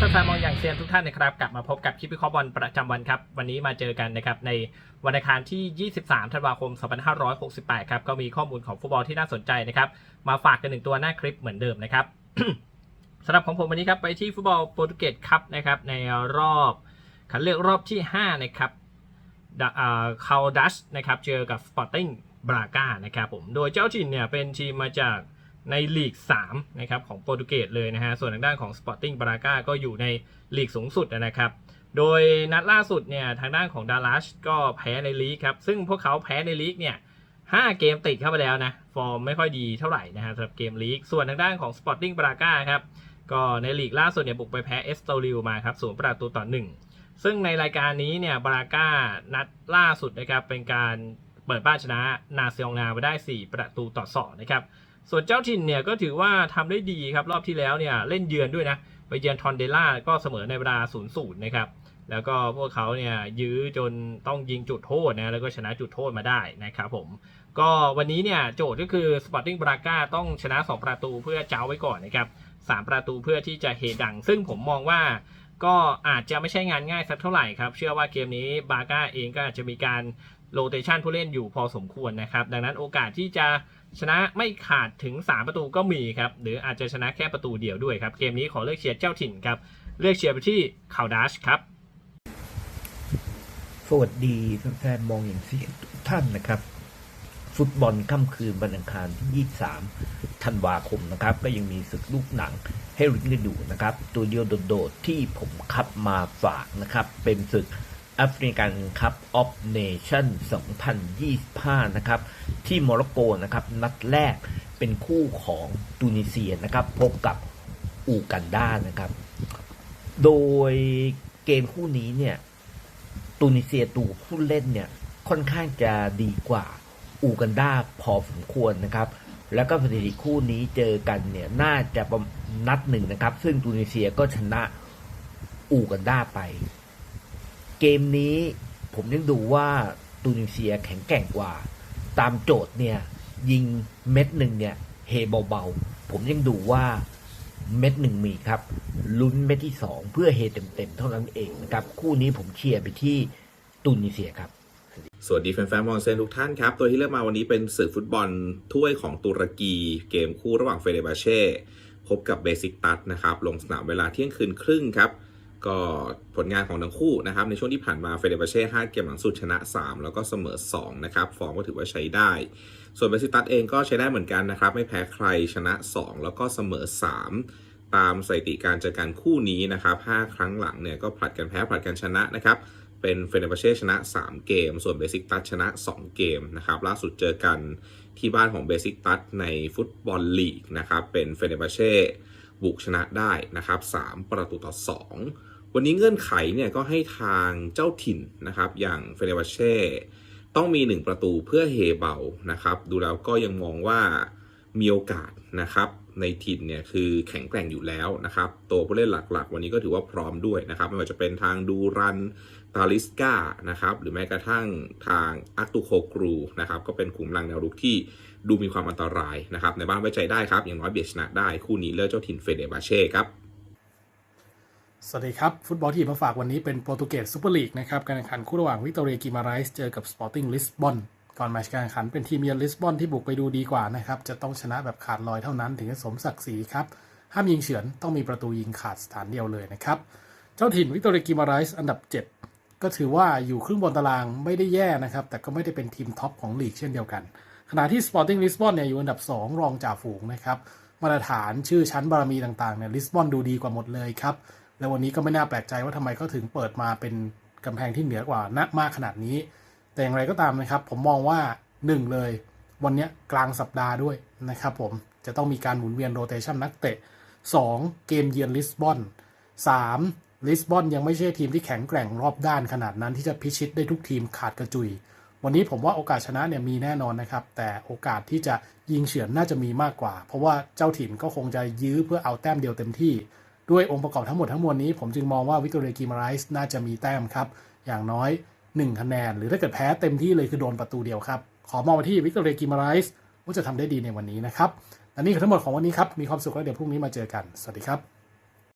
ครับแฟนๆมองอย่างเซียนทุกท่านนะครับกลับมาพบกับคลิปวิเคราะห์บอลประจำวันครับ วันนี้มาเจอกันนะครับในวันอังคารที่ 23 ธันวาคม 2568 ครับ ก็มีข้อมูลของฟุตบอลที่น่าสนใจนะครับมาฝากกันหนึ่งตัวหน้าคลิปเหมือนเดิมนะครับสำหรับของผมวันนี้ครับไปที่ฟุตบอลโปรตุเกสครับนะครับในรอบคัดเลือกรอบที่ 5 นะครับคาลดัชนะครับเจอกับสปอร์ติ้งบรากานะครับผมโดยเจ้าถิ่นเนี่ยเป็นทีมมาจาก ในลีก3นะครับของโปรตุเกสเลยนะฮะ ส่วนทางด้านของ Sporting Braga ก็อยู่ในลีกสูงสุดนะครับ โดยนัดล่าสุดเนี่ยทางด้านของดาลัชก็แพ้ในลีกครับ ซึ่งพวกเขาแพ้ในลีกเนี่ยห้าเกมติดเข้าไปแล้วนะ ฟอร์มไม่ค่อยดีเท่าไหร่นะฮะสำหรับเกมลีก ส่วนทางด้านของ Sporting Braga ครับ ก็ในลีกล่าสุดเนี่ยบุกไปแพ้เอสโตริลมาครับศูนย์ประตูต่อหนึ่งซึ่งในรายการนี้เนี่ยบราก้านัดล่าสุดนะครับเป็นการเปิดบ้านชนะนาเซียงนาไปได้ 4 ประตูต่อ2นะครับ ส่วนเจ้าถิ่นเนี่ยก็ถือว่าทำได้ดีครับรอบที่แล้วเนี่ยเล่นเยือนด้วยนะ ไปเยือนทอนเดล่าก็เสมอในเวลา0ูนย์นะครับแล้วก็พวกเขาเนี่ยยื้อจนต้องยิงจุดโทษนะแล้วก็ชนะจุดโทษมาได้นะครับผมก็วันนี้เนี่ยโจทย์ก็คือ Sporting Braga ต้องชนะ 2 ประตูเพื่อเจ้าไว้ก่อนนะครับ3ประตูเพื่อที่จะเฮดัง ซึ่งผมมองว่าก็อาจจะไม่ใช่งานง่ายสักเท่าไหร่ครับ เชื่อว่าเกมนี้บาก้าเองก็อาจจะมีการ โรเตชันผู้เล่นอยู่พอสมควรนะครับ ดังนั้นโอกาสที่จะชนะไม่ขาดถึง 3 ประตูก็มีครับ หรืออาจจะชนะแค่ประตูเดียวด้วยครับ เกมนี้ขอเลือกเชียร์เจ้าถิ่นครับ เลือกเชียร์ไปที่คาวดัชครับ สวัสดีแฟนๆมองอย่างสีทุกท่านนะครับ ฟุตบอลค่ำคืนวันอังคารที่ 23 ธันวาคมนะครับ ก็ยังมีศึกลูกหนังให้ริ้นกันอยู่นะครับ ตัวเดียวโดดๆที่ผมคัดมาฝากนะครับ เป็นศึก แอฟริกันคัพออฟเนชั่น2025 นะครับ ที่โมร็อกโกนะครับ นัดแรกเป็นคู่ของตูนิเซียนะครับ พบกับอูกันดานะครับ โดยเกมคู่นี้เนี่ยตูนิเซียตูผู้เล่นเนี่ยค่อนข้างจะดีกว่าอูกันดาพอสมควรนะครับ แล้วก็สถิติคู่นี้เจอกันเนี่ยน่าจะมาณนัดหนึ่งนะครับ ซึ่งตูนิเซียก็ชนะอูกันดาไป เกมนี้ผมยังดูว่าตูนิเซียแข็งแกร่งกว่า ตามโจทย์เนี่ย ยิงเม็ดหนึ่งเนี่ยเฮเบาๆ ผมยังดูว่าเม็ดหนึ่งมีครับ ลุ้นเม็ดที่สองเพื่อเฮเต็มๆ เท่านั้นเองนะครับ คู่นี้ผมเชียร์ไปที่ตูนิเซียครับ สวัสดีแฟนๆมองเซนทุกท่านครับ ตัวที่เลือกมาวันนี้เป็นสื่อฟุตบอลถ้วยของตุรกีเกมคู่ระหว่างเฟเดบาเช่ พบกับเบซิกตัสนะครับ ลงสนามเวลาเที่ยงคืนครึ่งครับ ก็ผลงานของทั้งคู่นะครับ ในช่วงที่ผ่านมาเฟเดบเช่5เกมหลังสุดชนะ 3 แล้วก็เสมอ 2 นะครับ ฟอร์มก็ถือว่าใช้ได้ ส่วนเบซิตัสเองก็ใช้ได้เหมือนกันนะครับ ไม่แพ้ใครชนะ 2 แล้วก็เสมอ 3 ตามสถิติการเจอกันคู่นี้นะครับ 5 ครั้งหลังเนี่ยก็ผลัดกันแพ้ผลัดกันชนะนะครับเป็นเฟเนบเช่ชนะ 3 เกม ส่วนเบสิกตัสชนะ 2 เกมนะครับล่าสุดเจอกันที่บ้านของเบสิกตัสในฟุตบอลลีกนะครับเป็นเฟเนบเช่บุกชนะได้นะครับ 3 ประตูต่อ 2 วันนี้เงื่อนไขเนี่ยก็ให้ทางเจ้าถิ่นนะครับ อย่างเฟเนบาเช่ต้องมี 1 ประตูเพื่อเฮเบานะครับ ดูแล้วก็ยังมองว่ามีโอกาสนะครับในถิ่นเนี่ยคือแข็งแกร่งอยู่แล้วนะครับ ตัวผู้เล่นหลักๆ วันนี้ก็ถือว่าพร้อมด้วยนะครับ ไม่ว่าจะเป็นทางดูรันตาลิสกานะครับ หรือแม้กระทั่งทางอักตุโคกรูนะครับ ก็เป็นกลุ่มลังแนวรุกที่ดูมีความอันตรายนะครับ ในบ้านไว้ใจได้ครับ อย่างน้อยเบียดชนะได้คู่นี้เลือกเจ้าถิ่นเฟเดบาเช่ครับ สวัสดีครับ ฟุตบอลที่มาฝากวันนี้เป็นโปรตุเกสซูเปอร์ลีกนะครับการแข่งขันคู่ระหว่างวิกตอเรียกิมาไรส์เจอกับสปอร์ติ้งลิสบอนก่อนแมตช์การแข่งขันเป็นทีมเยือนลิสบอนที่บุกไปดูดีกว่านะครับจะต้องชนะแบบขาดลอยเท่านั้นถึงจะสมศักดิ์ศรีครับห้ามยิงเฉือนต้องมีประตูยิงขาดสถานเดียวเลยนะครับเจ้าถิ่นวิกตอเรียกิมาไรส์อันดับ 7 ก็ถือว่าอยู่ครึ่งบนตารางไม่ได้แย่นะครับแต่ก็ไม่ได้เป็นทีมท็อปของลีกเช่นเดียวกัน ขณะที่ Sporting Lisbon เนี่ยอยู่อันดับ 2 รองจ่าฝูงนะครับมาตรฐานชื่อชั้นบารมีต่างๆเนี่ยลิสบอนดูดีกว่าหมดเลยครับ และวันนี้ก็ไม่น่าแปลกใจว่าทำไมเขาถึงเปิดมาเป็นกำแพงที่เหนือกว่านักมากขนาดนี้ แต่อย่างไรก็ตามนะครับ ผมมองว่า 1 เลย วันนี้กลางสัปดาห์ด้วยนะครับผมจะต้องมีการหมุนเวียนโรเตชันนักเตะ 2. เกมเยือนลิสบอน 3. ลิสบอนยังไม่ใช่ทีมที่แข็งแกร่งรอบด้านขนาดนั้นที่จะพิชิตได้ทุกทีมขาดกระจุย วันนี้ผมว่าโอกาสชนะเนี่ยมีแน่นอนนะครับ แต่โอกาสที่จะยิงเฉือนน่าจะมีมากกว่า เพราะว่าเจ้าถิ่นก็คงจะยื้อเพื่อเอาแต้มเดียวเต็มที่ ด้วยองค์ประกอบทั้งหมดทั้งมวลนี้ ผมจึงมองว่าวิกตอเรียกิมาไรส์น่าจะมีแต้มครับ อย่างน้อย 1 คะแนน หรือถ้าเกิดแพ้เต็มที่เลยคือโดนประตูเดียวครับ ขอมองไปที่วิกตอเรียกิมาไรส์ว่าจะทำได้ดีในวันนี้นะครับและนี่คือทั้งหมดของวันนี้ครับมีความสุขแล้วเดี๋ยวพรุ่งนี้มาเจอกันสวัสดีครับ